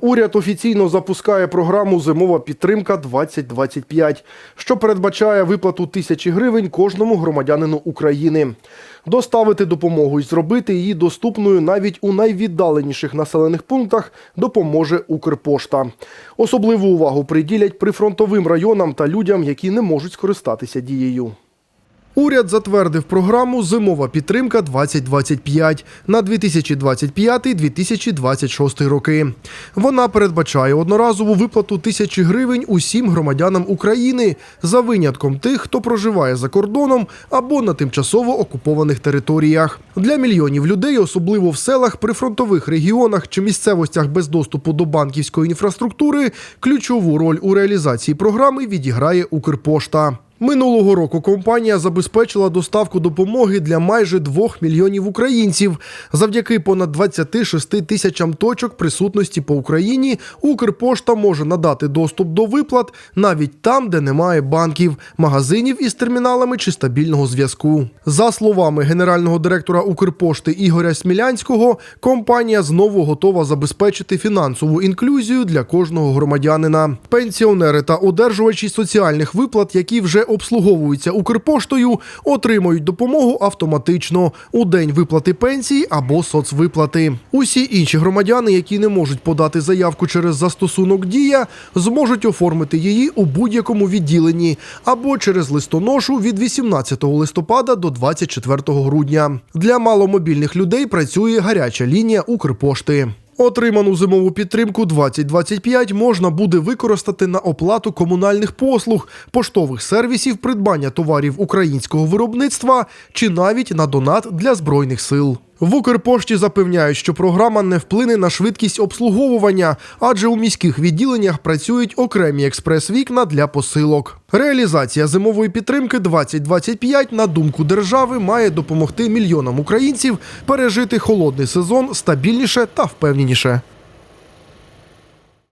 Уряд офіційно запускає програму Зимова підтримка 2025, що передбачає виплату тисячі гривень кожному громадянину України. Доставити допомогу і зробити її доступною навіть у найвіддаленіших населених пунктах допоможе Укрпошта. Особливу увагу приділять прифронтовим районам та людям, які не можуть скористатися дією. Уряд затвердив програму Зимова підтримка 2025 на 2025-2026 роки. Вона передбачає одноразову виплату тисячі гривень усім громадянам України за винятком тих, хто проживає за кордоном або на тимчасово окупованих територіях. Для мільйонів людей, особливо в селах, прифронтових регіонах чи місцевостях без доступу до банківської інфраструктури, ключову роль у реалізації програми відіграє Укрпошта. Минулого року компанія забезпечила доставку допомоги для майже 2 мільйонів українців. Завдяки понад 26 тисячам точок присутності по Україні Укрпошта може надати доступ до виплат навіть там, де немає банків, магазинів із терміналами чи стабільного зв'язку. За словами генерального директора Укрпошти Ігоря Смілянського, компанія знову готова забезпечити фінансову інклюзію для кожного громадянина. Пенсіонери та одержувачі соціальних виплат, які вже обслуговуються Укрпоштою, отримають допомогу автоматично у день виплати пенсії або соцвиплати. Усі інші громадяни, які не можуть подати заявку через застосунок Дія, зможуть оформити її у будь-якому відділенні або через листоношу від 18 листопада до 24 грудня. Для маломобільних людей працює гаряча лінія Укрпошти. Отриману зимову підтримку 2025 можна буде використати на оплату комунальних послуг, поштових сервісів, придбання товарів українського виробництва чи навіть на донат для збройних сил. В Укрпошті запевняють, що програма не вплине на швидкість обслуговування, адже у міських відділеннях працюють окремі експрес-вікна для посилок. Реалізація зимової підтримки 2025, на думку держави, має допомогти мільйонам українців пережити холодний сезон стабільніше та впевненіше.